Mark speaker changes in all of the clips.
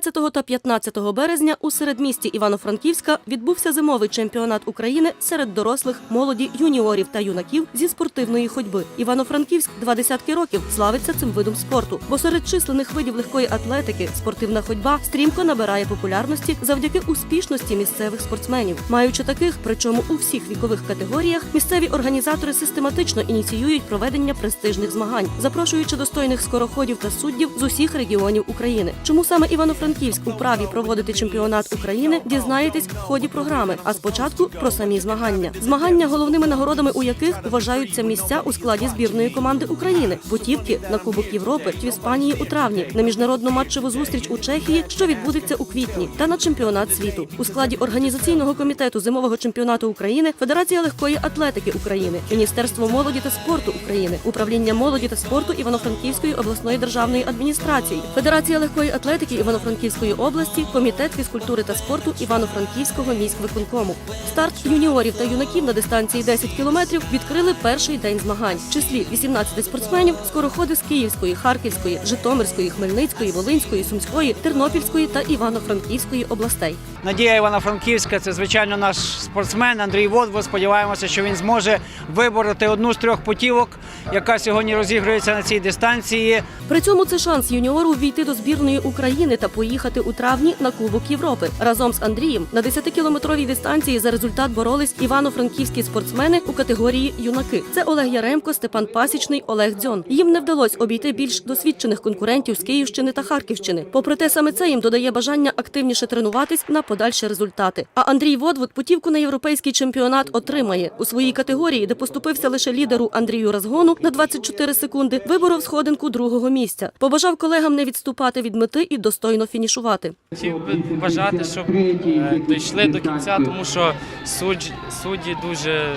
Speaker 1: 14 та 15 березня у середмісті Івано-Франківська відбувся зимовий чемпіонат України серед дорослих, молоді, юніорів та юнаків зі спортивної ходьби. Івано-Франківськ два десятки років славиться цим видом спорту, бо серед численних видів легкої атлетики спортивна ходьба стрімко набирає популярності завдяки успішності місцевих спортсменів. Маючи таких, причому у всіх вікових категоріях, місцеві організатори систематично ініціюють проведення престижних змагань, запрошуючи достойних скороходів та суддів з усіх регіонів України. Чому саме Івано-Франківськ у праві проводити чемпіонат України, дізнаєтесь в ході програми. А спочатку про самі змагання. Змагання, головними нагородами у яких вважаються місця у складі збірної команди України, путівки на Кубок Європи в Іспанії у травні, на міжнародну матчеву зустріч у Чехії, що відбудеться у квітні, та на чемпіонат світу у складі організаційного комітету зимового чемпіонату України, Федерація легкої атлетики України, Міністерство молоді та спорту України, управління молоді та спорту Івано-Франківської обласної державної адміністрації, Федерація легкої атлетики Івано-Франківської області, Комітет фізкультури та спорту Івано-Франківського міськвиконкому. Старт юніорів та юнаків на дистанції 10 кілометрів відкрили перший день змагань. В числі 18 спортсменів скороходи з Київської, Харківської, Житомирської, Хмельницької, Волинської, Сумської, Тернопільської та Івано-Франківської областей.
Speaker 2: Надія Івано-Франківська це звичайно наш спортсмен Андрій Водво. Сподіваємося, що він зможе вибороти одну з трьох путівок, яка сьогодні розігрується на цій дистанції.
Speaker 1: При цьому це шанс юніору війти до збірної України та поїхати у травні на Кубок Європи. Разом з Андрієм на 10-кілометровій дистанції за результат боролись івано-франківські спортсмени у категорії юнаки. Це Олег Яремко, Степан Пасічний, Олег Дзьон. Їм не вдалося обійти більш досвідчених конкурентів з Київщини та Харківщини. Попри те, саме це їм додає бажання активніше тренуватись на подальші результати. А Андрій Водвуд путівку на європейський чемпіонат отримає у своїй категорії, де поступився лише лідеру Андрію Разгону на 24 секунди. Виборов сходинку другого місця. Побажав колегам не відступати від мети і достойно фінішувати.
Speaker 3: Хотів би бажати, щоб е, дійшли до кінця, тому що судді, судді дуже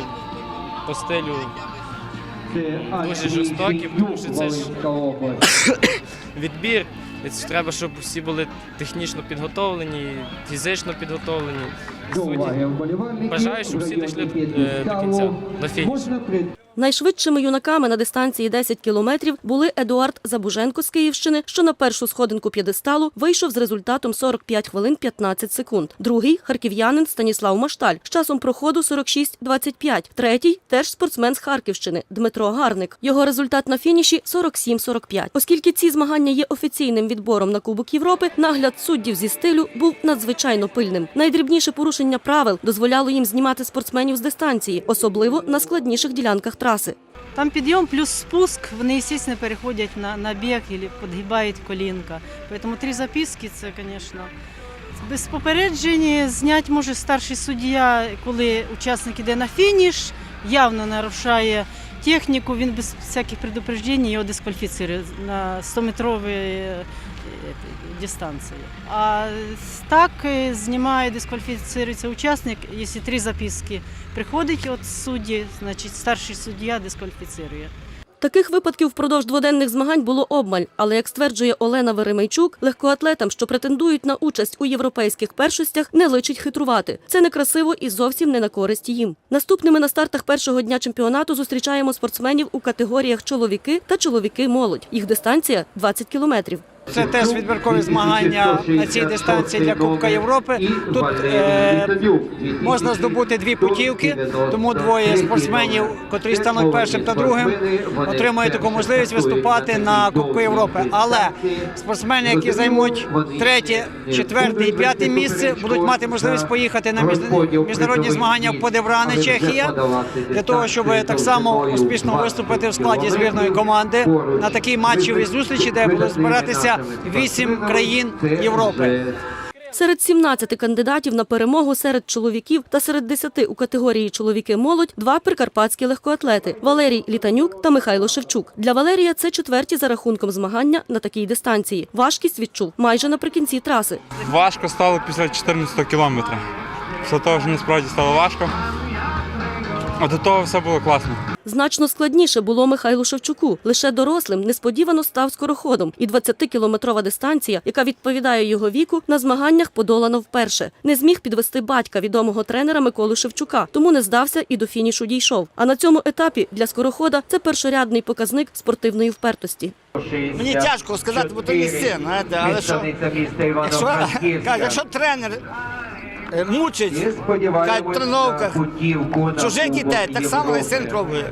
Speaker 3: по стилю дуже жорстокі, тому що це ж відбір. Треба, щоб всі були технічно підготовлені, фізично підготовлені. Судді. Бажаю, щоб всі дійшли е, до кінця, до фінішу.
Speaker 1: Найшвидшими юнаками на дистанції 10 кілометрів були Едуард Забуженко з Київщини, що на першу сходинку п'єдесталу вийшов з результатом 45 хвилин 15 секунд. Другий харків'янин Станіслав Машталь з часом проходу 46-25. Третій теж спортсмен з Харківщини Дмитро Гарник. Його результат на фініші 47-45. Оскільки ці змагання є офіційним відбором на Кубок Європи, нагляд суддів зі стилю був надзвичайно пильним. Найдрібніше порушення правил дозволяло їм знімати спортсменів з дистанції, особливо на складніших ділянках траси.
Speaker 4: Там підйом плюс спуск, вони, звісно, переходять на, на біг або підгибають колінка. Тому три записки це, звісно, без попередження зняти може старший суддя, коли учасник іде на фініш, явно нарушає техніку, він без всяких предупреждень його дискваліфіцирує на 100-метровій дистанції. А так е, знімає, дискваліфіцирується учасник, якщо три записки приходить від судді, значить старший суддя дискваліфіцирує.
Speaker 1: Таких випадків впродовж дводенних змагань було обмаль, але як стверджує Олена Веремейчук, легкоатлетам, що претендують на участь у європейських першостях, не личить хитрувати. Це некрасиво і зовсім не на користь їм. Наступними на стартах першого дня чемпіонату зустрічаємо спортсменів у категоріях чоловіки та чоловіки-молодь. Їх дистанція 20 кілометрів.
Speaker 2: Це теж відбіркові змагання на цій дистанції для Кубка Європи. Тут е, можна здобути дві путівки, тому двоє спортсменів, котрі стануть першим та другим, отримають таку можливість виступати на Кубку Європи. Але спортсмени, які займуть третє, четверте і п'яте місце, будуть мати можливість поїхати на між- міжнародні змагання в Подевране, Чехія, для того, щоб так само успішно виступити в складі збірної команди на такій матчевій зустрічі, де будуть збиратися вісім країн Європи.
Speaker 1: Серед 17 кандидатів на перемогу серед чоловіків та серед 10 у категорії чоловіки-молодь два прикарпатські легкоатлети Валерій Літанюк та Михайло Шевчук. Для Валерія це четверті за рахунком змагання на такій дистанції. Важкість відчув майже наприкінці траси.
Speaker 5: Важко стало після 14 кілометра. Після того, що насправді стало важко.
Speaker 3: А до того все було класно.
Speaker 1: Значно складніше було Михайлу Шевчуку. Лише дорослим несподівано став скороходом, і 20-кілометрова дистанція, яка відповідає його віку, на змаганнях подолано вперше. Не зміг підвести батька відомого тренера Миколи Шевчука, тому не здався і до фінішу дійшов. А на цьому етапі для скорохода це першорядний показник спортивної впертості.
Speaker 5: Мені тяжко сказати, бо то мій син, але що, якщо, якщо тренер мучить кажуть, в тренувках чужих дітей, так само і син пробує.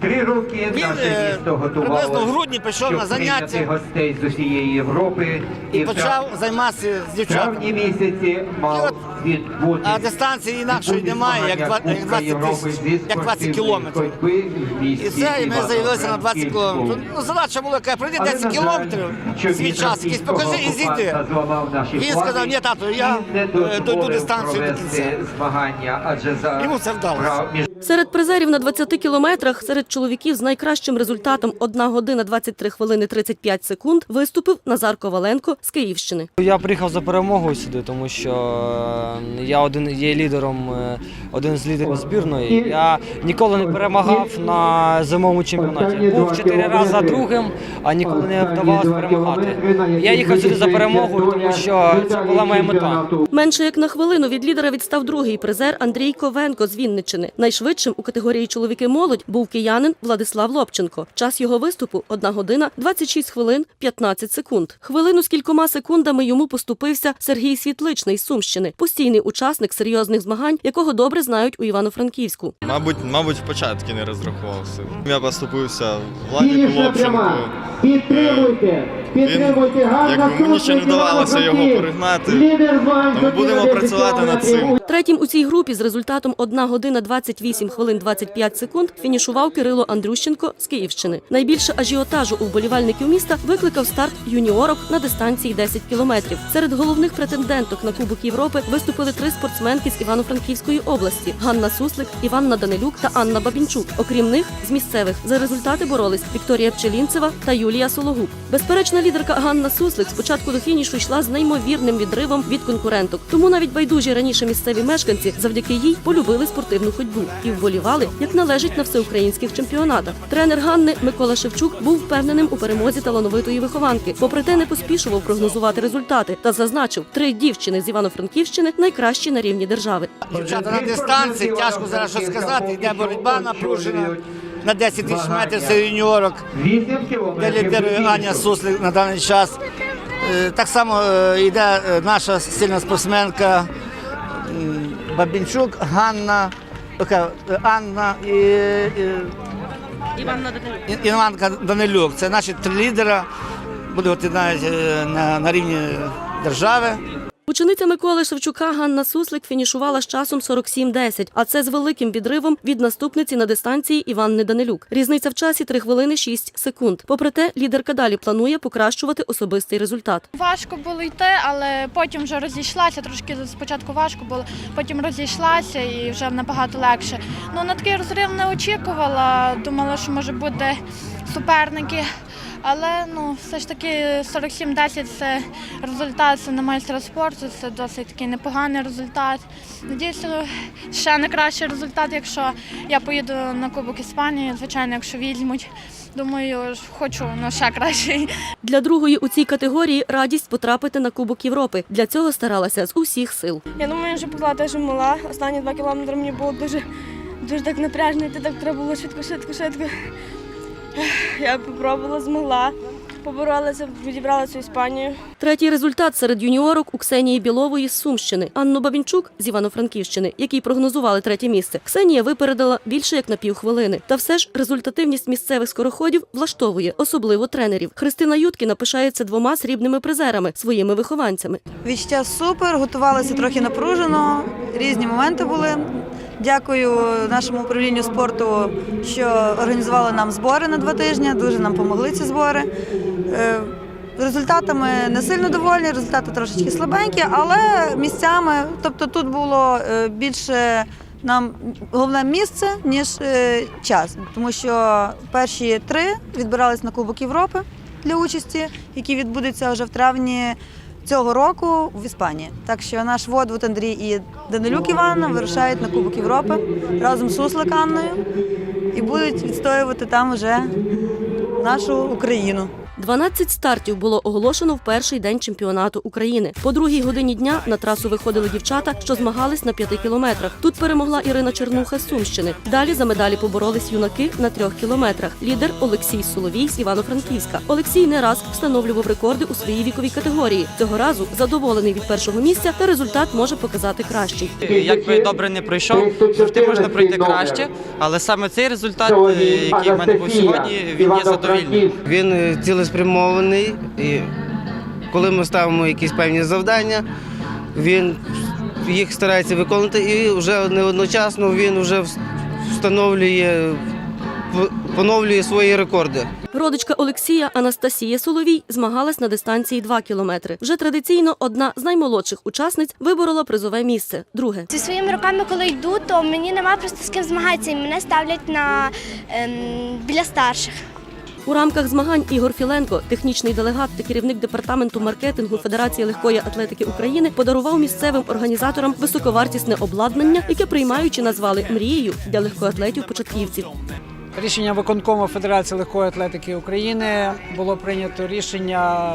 Speaker 6: Три роки
Speaker 5: Він,
Speaker 6: наше
Speaker 5: е,
Speaker 6: місто готувало,
Speaker 5: приблизно в грудні пішов на заняття.
Speaker 6: гостей з усієї Європи
Speaker 5: І
Speaker 6: в
Speaker 5: почав займатися з
Speaker 6: травні місяці мав
Speaker 5: от-
Speaker 6: відбути.
Speaker 5: А дистанції інакшої немає, як два- як 20 тисяч, як 20 кілометрів. І це і ми заявилися на 20 кілометрів. Ну, задача була, яка пройди 10 кілометрів свій час, якийсь покажи і зійди. Він сказав, ні, тато, я е, дойду дистанцію до кінця.
Speaker 6: Змагання, адже за
Speaker 5: Йому це вдалося.
Speaker 1: Серед призерів на 20 кілометрах серед чоловіків з найкращим результатом 1 година 23 хвилини 35 секунд виступив Назар Коваленко з Київщини.
Speaker 7: Я приїхав за перемогою сюди, тому що е, я один є лідером, е, один з лідерів збірної. Я ніколи не перемагав на зимовому чемпіонаті. Був чотири рази другим, а ніколи не вдавалося перемагати. Я їхав сюди за перемогою, тому що це була моя мета.
Speaker 1: Менше як на хвилину від лідера відстав другий призер Андрій Ковенко з Вінниччини. Найшвидшим у категорії чоловіки молодь був киянин Владислав Лобченко. Час його виступу 1 година 26 хвилин 15 секунд. Хвилину з кількома секундами йому поступився Сергій Світличний з Сумщини, постійний учасник серйозних змагань, якого добре знають у Івано-Франківську.
Speaker 8: Мабуть, мабуть, в початку не розраховувався. Я поступився Владіку Лобченку.
Speaker 9: Підтримуйте, підтримуйте гарно.
Speaker 8: мені ще не вдавалося його перегнати, тому будемо працювати над цим.
Speaker 1: Третім у цій групі з результатом 1 година 28 хвилин 25 секунд фінішував Кирило Андрющенко з Київщини. Найбільше ажіотажу у вболівальників міста викликав старт юніорок на дистанції 10 кілометрів. Серед головних претенденток на Кубок Європи виступили три спортсменки з Івано-Франківської області: Ганна Суслик, Іванна Данилюк та Анна Бабінчук. Окрім них, з місцевих за результати боролись Вікторія Пчелінцева та Юлія Сологуб. Безперечна лідерка Ганна Суслик спочатку до фінішу йшла з неймовірним відривом від конкуренток. Тому навіть байдужі раніше місцеві мешканці завдяки їй полюбили спортивну ходьбу і вболівали, як належить на всеукраїнських чемпіонатах. Тренер Ганни Микола Шевчук був впевненим у перемозі талановитої вихованки. Попри те, не поспішував прогнозувати результати та зазначив, три дівчини з Івано-Франківщини найкращі на рівні держави.
Speaker 5: Дівчата на дистанції, тяжко зараз щось сказати, йде боротьба напружена. На 10 тисяч метрів це юніорок, де лідирує Аня Суслик на даний час. Е, Так само е, йде е, наша сильна спортсменка Бабінчук, Ганна, яка, е, Анна і, і І- Іванка Данилюк. Це наші три лідера, буде навіть е, на, на рівні держави.
Speaker 1: Учениця Миколи Шевчука Ганна Суслик фінішувала з часом 47.10, а це з великим відривом від наступниці на дистанції Іванни Данилюк. Різниця в часі 3 хвилини 6 секунд. Попри те, лідерка далі планує покращувати особистий результат.
Speaker 10: Важко було йти, але потім вже розійшлася. Трошки спочатку важко було, потім розійшлася і вже набагато легше. Ну на такий розрив не очікувала. Думала, що може бути суперники. Але ну все ж таки 47-10 це результат це на майстра спорту. Це досить такий непоганий результат. Надіюся, ще не кращий результат, якщо я поїду на Кубок Іспанії. Звичайно, якщо візьмуть. Думаю, хочу на ще кращий.
Speaker 1: Для другої у цій категорії радість потрапити на Кубок Європи. Для цього старалася з усіх сил.
Speaker 11: Я думаю, що була теж мала. Останні два кілометри мені було дуже, дуже так напряжно, йти так треба було швидко, швидко, швидко. Я попробувала, змогла, поборолася, відібрала цю Іспанію.
Speaker 1: Третій результат серед юніорок у Ксенії Білової з Сумщини, Анну Бабінчук з Івано-Франківщини, якій прогнозували третє місце. Ксенія випередила більше як на півхвилини. Та все ж результативність місцевих скороходів влаштовує, особливо тренерів. Христина Юткіна пишається двома срібними призерами своїми вихованцями.
Speaker 12: Відчуття супер, готувалися трохи напружено, різні моменти були. Дякую нашому управлінню спорту, що організували нам збори на два тижні. Дуже нам допомогли ці збори. Е, Результатами не сильно довольні, результати трошечки слабенькі, але місцями, тобто тут було е, більше нам головне місце, ніж е, час, тому що перші три відбирались на Кубок Європи для участі, який відбудеться вже в травні цього року в Іспанії. Так що наш водвод Андрій і Данилюк Іван вирушають на Кубок Європи разом з Суслик Анною і будуть відстоювати там вже нашу Україну.
Speaker 1: 12 стартів було оголошено в перший день чемпіонату України. По другій годині дня на трасу виходили дівчата, що змагались на п'яти кілометрах. Тут перемогла Ірина Чернуха з Сумщини. Далі за медалі поборолись юнаки на трьох кілометрах. Лідер Олексій Соловій з Івано-Франківська. Олексій не раз встановлював рекорди у своїй віковій категорії. Цього разу задоволений від першого місця та результат може показати кращий.
Speaker 7: Якби добре не пройшов, завжди можна пройти краще, але саме цей результат, е, який в мене був сьогодні, він є задовільним.
Speaker 13: Він е, цілеспрямований, і коли ми ставимо якісь певні завдання, він їх старається виконувати і вже не одночасно він вже встановлює, поновлює свої рекорди.
Speaker 1: Родичка Олексія Анастасія Соловій змагалась на дистанції 2 кілометри. Вже традиційно одна з наймолодших учасниць виборола призове місце. Друге.
Speaker 11: Зі своїми руками, коли йду, то мені нема просто з ким змагатися, і мене ставлять на ем, біля старших.
Speaker 1: У рамках змагань Ігор Філенко, технічний делегат та керівник департаменту маркетингу Федерації легкої атлетики України, подарував місцевим організаторам високовартісне обладнання, яке приймаючи назвали мрією для легкоатлетів-початківців.
Speaker 2: Рішення виконкому Федерації легкої атлетики України було прийнято рішення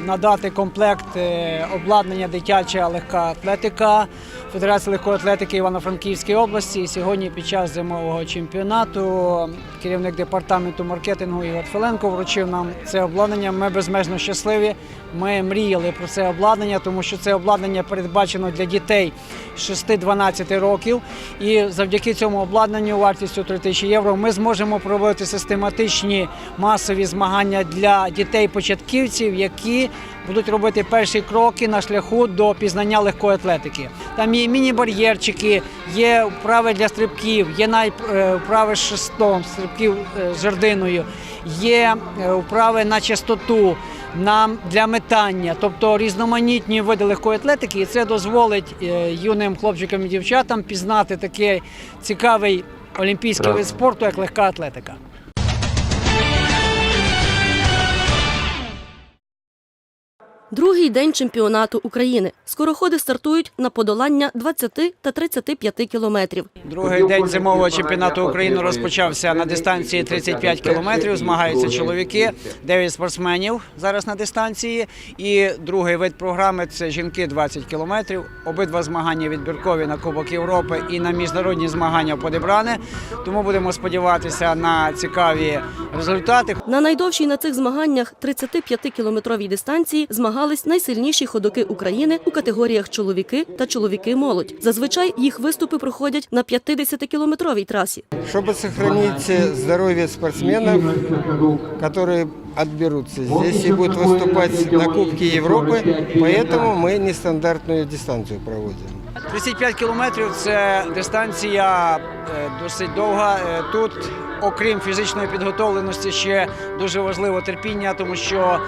Speaker 2: надати комплект е, обладнання дитяча легка атлетика Федерації легкої атлетики Івано-Франківської області. Сьогодні під час зимового чемпіонату керівник департаменту маркетингу Ігор Филенко вручив нам це обладнання. Ми безмежно щасливі. Ми мріяли про це обладнання, тому що це обладнання передбачено для дітей 6-12 років. І завдяки цьому обладнанню вартістю 3 тисячі євро ми зможемо проводити систематичні масові змагання для дітей-початківців, які будуть робити перші кроки на шляху до пізнання легкої атлетики. Там є міні-бар'єрчики, є вправи для стрибків, є е, вправи з шестом, стрибків е, з жердиною, є е, вправи на частоту. На для метання, тобто різноманітні види легкої атлетики, і це дозволить юним хлопчикам і дівчатам пізнати такий цікавий олімпійський вид спорту, як легка атлетика.
Speaker 1: Другий день чемпіонату України. Скороходи стартують на подолання 20 та 35 кілометрів.
Speaker 2: Другий день зимового чемпіонату України розпочався на дистанції 35 кілометрів. Змагаються чоловіки, 9 спортсменів зараз на дистанції. І другий вид програми це жінки 20 кілометрів. Обидва змагання відбіркові на Кубок Європи і на міжнародні змагання подібране. Тому будемо сподіватися на цікаві результати.
Speaker 1: На найдовшій на цих змаганнях 35-кілометровій дистанції змагались найсильніші ходоки України у категоріях чоловіки та чоловіки-молодь. Зазвичай їх виступи проходять на 50-кілометровій трасі.
Speaker 13: Щоб зберігати здоров'я спортсменів, які отберутся здесь и будут выступать на Кубке Европы, поэтому мы нестандартную дистанцию проводим.
Speaker 2: 35 кілометрів це дистанція е, досить довга. Е, Тут, окрім фізичної підготовленості, ще дуже важливо терпіння, тому що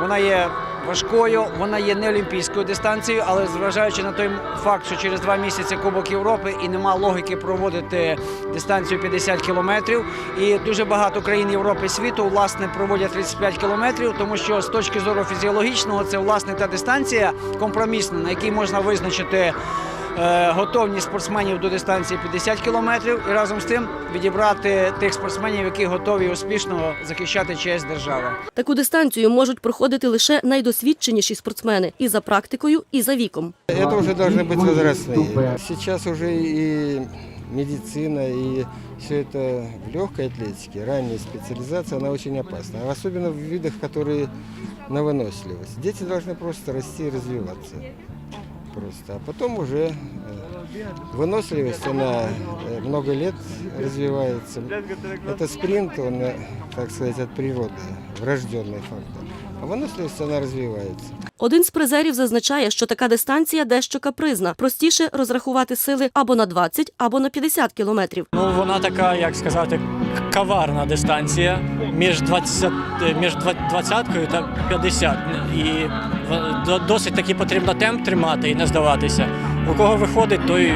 Speaker 2: вона є важкою, вона є не олімпійською дистанцією, але зважаючи на той факт, що через два місяці Кубок Європи і нема логіки проводити дистанцію 50 кілометрів. І дуже багато країн Європи світу власне проводять 35 кілометрів, тому що з точки зору фізіологічного це власне та дистанція компромісна, на якій можна визначити. е, Готовність спортсменів до дистанції 50 кілометрів і разом з тим відібрати тих спортсменів, які готові успішно захищати честь держави.
Speaker 1: Таку дистанцію можуть проходити лише найдосвідченіші спортсмени і за практикою, і за віком.
Speaker 13: Это уже должны быть возрастные. Сейчас уже и медицина, и все это в легкой атлетике, ранняя специализация, она очень опасна. А Особенно в видах, которые на выносливость. Дети должны просто расти и развиваться. Просто. А потом уже э, выносливость, она э, много лет развивается. Это спринт, он, э, так сказать, от природы, врожденный фактор. А выносливость, она развивается.
Speaker 1: Один з призерів зазначає, що така дистанція дещо капризна. Простіше розрахувати сили або на 20, або на 50 кілометрів.
Speaker 14: Ну, вона така, як сказати, каварна дистанція між 20, між 20 та 50. І в- до- досить таки потрібно темп тримати і не здаватися. У кого виходить, той,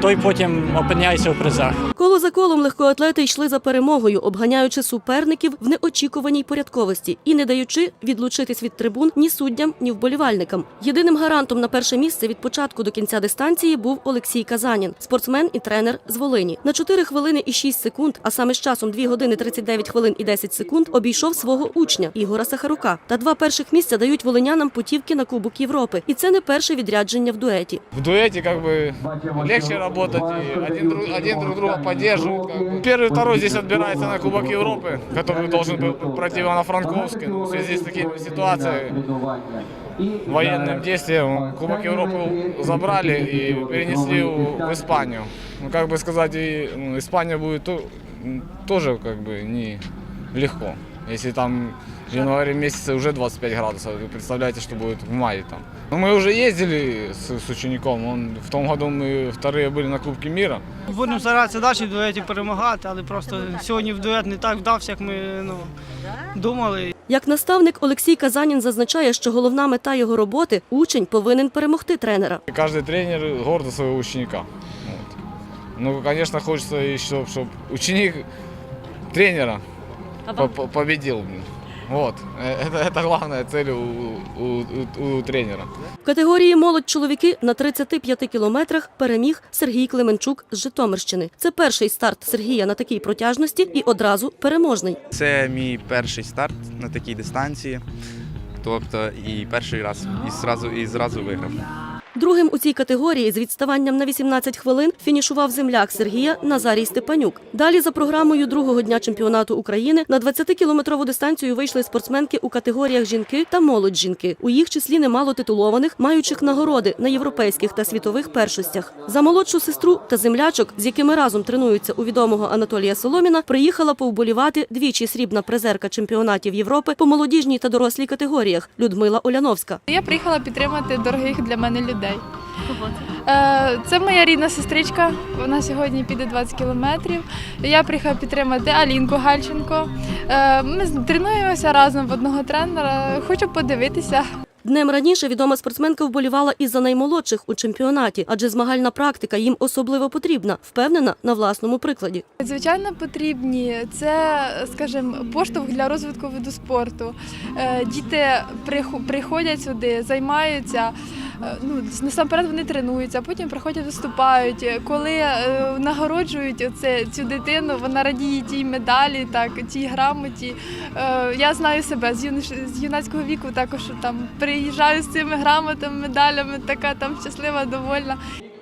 Speaker 14: той потім опиняється у призах.
Speaker 1: Коло за колом легкоатлети йшли за перемогою, обганяючи суперників в неочікуваній порядковості і не даючи відлучитись від трибун ні суддям, ні вболівальникам. Єдиним гарантом на перше місце від початку до кінця дистанції був Олексій Казанін, спортсмен і тренер з Волині. На 4 хвилини і 6 секунд, а саме з часом 2 години 39 хвилин і 10 секунд, обійшов свого учня Ігора Сахарука. Та два перших місця дають волинянам путівки на Кубок Європи. І це не перше відрядження в дуеті.
Speaker 15: В дуэте как бы легче работать, и один, друг- один друг друга поддерживает. как бы. Первый, второй здесь отбирается на Кубок Европы, который должен был пройти в Ивано-Франковске. Но в связи с такими ситуациями, военным действием, Кубок Европы забрали и перенесли в в Испанию. Ну, как бы сказать, и, ну, Испания будет то- м, тоже как бы не легко. Если там в январе месяце уже 25 градусов, вы представляете, что будет в мае там. Ну, мы уже ездили с, с учеником, он, в том году мы вторые были на Кубке мира.
Speaker 2: Будемо старатися далі в дуеті перемагати, але просто сьогодні в дует не так вдався, як ми ну, думали.
Speaker 1: Як наставник Олексій Казанін зазначає, що головна мета його роботи учень повинен перемогти тренера.
Speaker 15: И каждый тренер гордо своего ученика. Вот. Ну, конечно, хочется еще, чтобы ученик тренера по- по- победил. блин. Вот. Э, Это, это главная цель у, у- у- у тренера.
Speaker 1: В категорії молодь чоловіки на 35 кілометрах переміг Сергій Клименчук з Житомирщини. Це перший старт Сергія на такій протяжності і одразу переможний.
Speaker 16: Це мій перший старт на такій дистанції. Тобто і перший раз і зразу, і зразу виграв.
Speaker 1: Другим у цій категорії з відставанням на 18 хвилин фінішував земляк Сергія Назарій Степанюк. Далі за програмою другого дня чемпіонату України на 20-кілометрову дистанцію вийшли спортсменки у категоріях жінки та молодь жінки. У їх числі немало титулованих, маючих нагороди на європейських та світових першостях. За молодшу сестру та землячок, з якими разом тренуються у відомого Анатолія Соломіна, приїхала повболівати двічі срібна призерка чемпіонатів Європи по молодіжній та дорослій категоріях Людмила Оляновська.
Speaker 10: Я приїхала підтримати дорогих для мене людей. Е, Це моя рідна сестричка. Вона сьогодні піде 20 кілометрів. Я приїхала підтримати Алінку Гальченко. Е, Ми тренуємося разом в одного тренера. Хочу подивитися.
Speaker 1: Днем раніше відома спортсменка вболівала і за наймолодших у чемпіонаті, адже змагальна практика їм особливо потрібна, впевнена на власному прикладі.
Speaker 10: Звичайно, потрібні. Це, скажімо, поштовх для розвитку виду спорту. Е, Діти приходять сюди, займаються. Е, Ну, насамперед вони тренуються, потім приходять, виступають. Коли е, нагороджують оце, цю дитину, вона радіє тій медалі, так, тій грамоті. Е, я знаю себе з, юниш з юнацького віку, також там приїжджаю з цими грамотами, медалями, така там щаслива, довольна.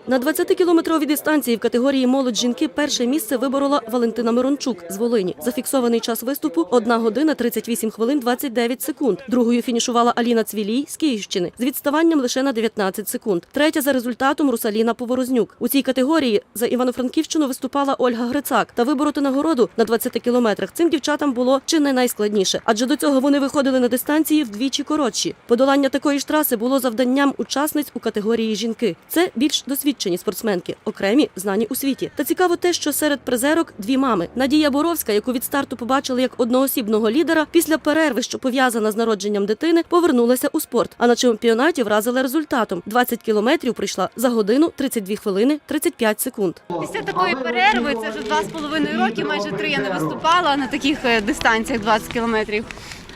Speaker 1: На 20-кілометровій дистанції в категорії молодь жінки перше місце виборола Валентина Мирончук з Волині. Зафіксований час виступу 1 година 38 хвилин 29 секунд. Другою фінішувала Аліна Цвілій з Київщини з відставанням лише на 19 секунд. Третя за результатом Русаліна Поворознюк. У цій категорії за Івано-Франківщину виступала Ольга Грицак. Та вибороти нагороду на 20 кілометрах цим дівчатам було чи не найскладніше, адже до цього вони виходили на дистанції вдвічі коротші. Подолання такої ж траси було завданням учасниць у категорії жінки. Це більш досвідчені спортсменки, окремі знані у світі. Та цікаво те, що серед призерок дві мами. Надія Боровська, яку від старту побачили як одноосібного лідера, після перерви, що пов'язана з народженням дитини, повернулася у спорт. А на чемпіонаті вразила результатом: 20 кілометрів прийшла за годину 32 хвилини 35 секунд.
Speaker 17: Після такої перерви, це вже два з половиною роки, майже три я не виступала на таких е, дистанціях 20 кілометрів.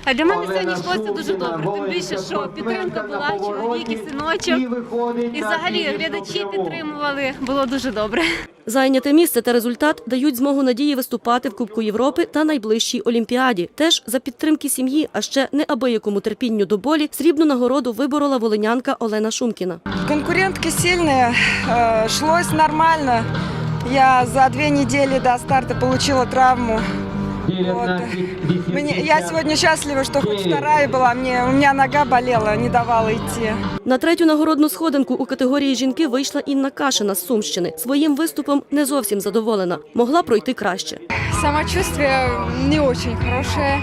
Speaker 17: А для мене сьогодні йшло це дуже добре. Тим більше, що підтримка була, чоловік і синочок. І взагалі глядачі підтримували. Було дуже добре.
Speaker 1: Зайняте місце та результат дають змогу надії виступати в Кубку Європи та найближчій Олімпіаді. Теж за підтримки сім'ї, а ще неабиякому терпінню до болі, срібну нагороду виборола волинянка Олена Шумкіна.
Speaker 18: Конкурентки сильные, э, шлось нормально. Я за две недели до старта получила травму. Вот. Мне, я сегодня счастлива, что хоть вторая была. Мне, у меня нога болела, не давала идти.
Speaker 1: На третю нагородну сходинку у категорії жінки вийшла Інна Кашина з Сумщини. Своїм виступом не зовсім задоволена. Могла пройти краще.
Speaker 19: Самочувствие не очень хорошее.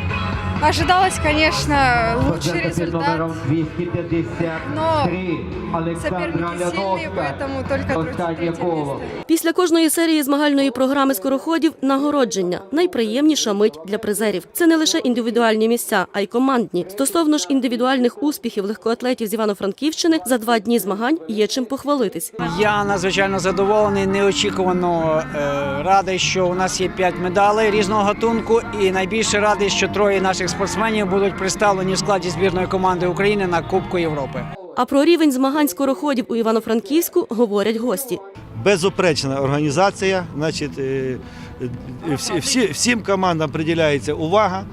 Speaker 18: Ожидалось, конечно, лучший результат.
Speaker 9: номером 253 Олександра
Speaker 18: Соперники сильные,
Speaker 9: Ляновська.
Speaker 18: поэтому только третье
Speaker 9: Останнє коло.
Speaker 18: место.
Speaker 1: Після кожної серії змагальної програми скороходів нагородження найприємніша мить для призерів. Це не лише індивідуальні місця, а й командні. Стосовно ж індивідуальних успіхів легкоатлетів з Івано-Франківщини за два дні змагань є чим похвалитись.
Speaker 2: Я надзвичайно задоволений, неочікувано е, радий, що у нас є п'ять медалей різного гатунку, і найбільше радий, що троє наших спортсменів будуть представлені в складі збірної команди України на Кубку Європи.
Speaker 1: А про рівень змагань скороходів у Івано-Франківську говорять гості.
Speaker 19: безупречна організація. Значить, е, е, всі, всі, всім командам приділяється увага.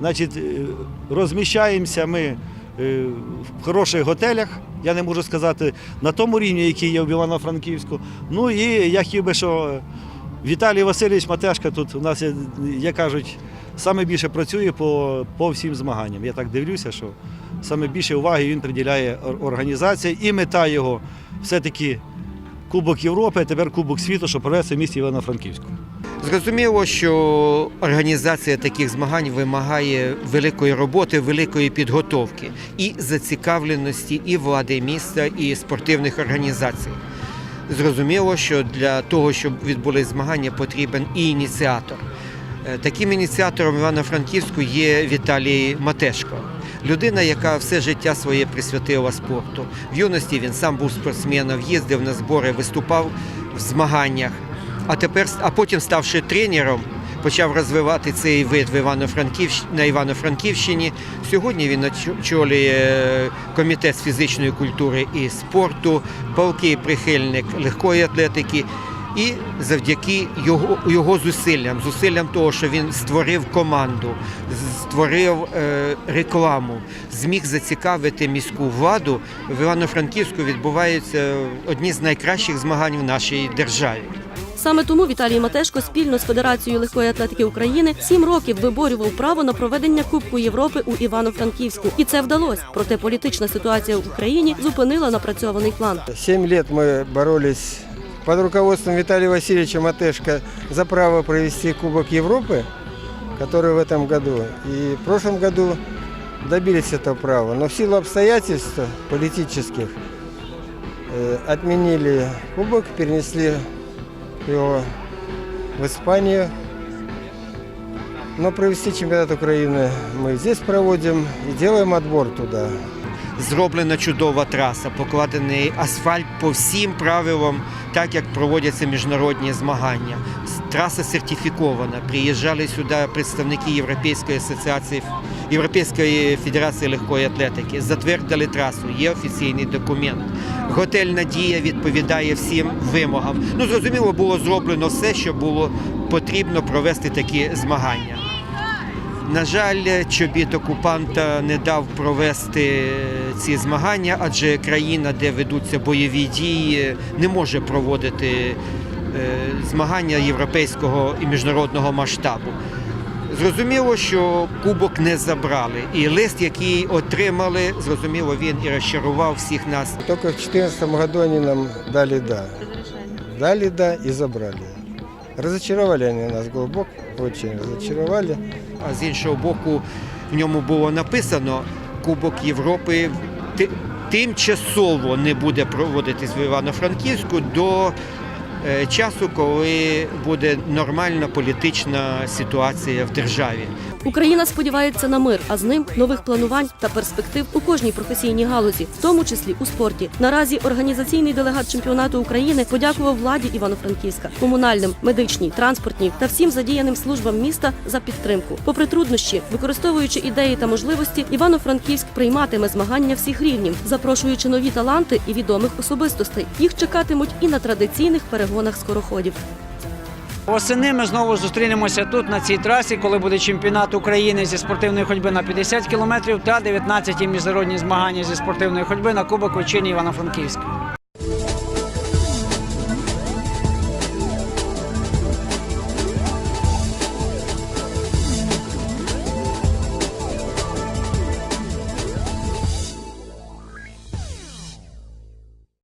Speaker 19: Значить, е, розміщаємося ми в хороших готелях. Я не можу сказати на тому рівні, який є в Івано-Франківську. Ну і я хотів би, що Віталій Васильович Матешка тут у нас, як кажуть, саме більше працює по, по всім змаганням. Я так дивлюся, що саме більше уваги він приділяє організації, і мета його все-таки Кубок Європи, а тепер Кубок світу, що провести в місті Івано-Франківську.
Speaker 20: Зрозуміло, що організація таких змагань вимагає великої роботи, великої підготовки і зацікавленості і влади міста, і спортивних організацій. Зрозуміло, що для того, щоб відбулись змагання, потрібен і ініціатор. Е, Таким ініціатором Івано-Франківську є Віталій Матешко. Людина, яка все життя своє присвятила спорту. В юності він сам був спортсменом, їздив на збори, виступав в змаганнях. А тепер, а потім, ставши тренером, почав розвивати цей вид в Івано-Франківщ... на Івано-Франківщині. Сьогодні він очолює е, комітет з фізичної культури і спорту, палкий прихильник легкої атлетики. І завдяки його, його зусиллям, зусиллям того, що він створив команду, створив е, рекламу, зміг зацікавити міську владу, в Івано-Франківську відбуваються одні з найкращих змагань в нашій державі.
Speaker 1: Саме тому Віталій Матешко спільно з Федерацією легкої атлетики України сім років виборював право на проведення Кубку Європи у Івано-Франківську, і це вдалося. Проте політична ситуація в Україні зупинила напрацьований план.
Speaker 13: Семь лет мы боролись под руководством Виталия Васильевича Матешко за право провести Кубок Европы, который в этом году. И в прошлом году добились этого права. Но в силу обстоятельств политических э, отменили Кубок, перенесли его в Испанию. Но провести чемпионат Украины мы здесь проводим и делаем отбор туда.
Speaker 20: Зроблена чудова траса, покладений асфальт по всім правилам, так як проводяться міжнародні змагання. Траса сертифікована. Приїжджали сюди представники Європейської асоціації, Європейської федерації легкої атлетики. Затвердили трасу, є офіційний документ. Готель Надія відповідає всім вимогам. Ну, зрозуміло, було зроблено все, що було потрібно провести такі змагання. На жаль, чобіт окупанта не дав провести ці змагання, адже країна, де ведуться бойові дії, не може проводити е, змагання європейського і міжнародного масштабу. Зрозуміло, що кубок не забрали, і лист, який отримали, зрозуміло, він і розчарував всіх нас.
Speaker 13: Только в 2014 году они нам дали «да». Дали «да» и забрали. Разочаровали они нас глубоко, очень разочаровали.
Speaker 20: А з іншого боку, в ньому було написано Кубок Європи тимчасово не буде проводитись в Івано-Франківську до е, часу, коли буде нормальна політична ситуація в державі.
Speaker 1: Україна сподівається на мир, а з ним нових планувань та перспектив у кожній професійній галузі, в тому числі у спорті. Наразі організаційний делегат чемпіонату України подякував владі Івано-Франківська, комунальним, медичній, транспортній та всім задіяним службам міста за підтримку. Попри труднощі, використовуючи ідеї та можливості, Івано-Франківськ прийматиме змагання всіх рівнів, запрошуючи нові таланти і відомих особистостей. Їх чекатимуть і на традиційних перегонах скороходів.
Speaker 2: Восени ми знову зустрінемося тут, на цій трасі, коли буде чемпіонат України зі спортивної ходьби на 50 кілометрів та 19 міжнародні змагання зі спортивної ходьби на Кубок Вечині Івано-Франківська.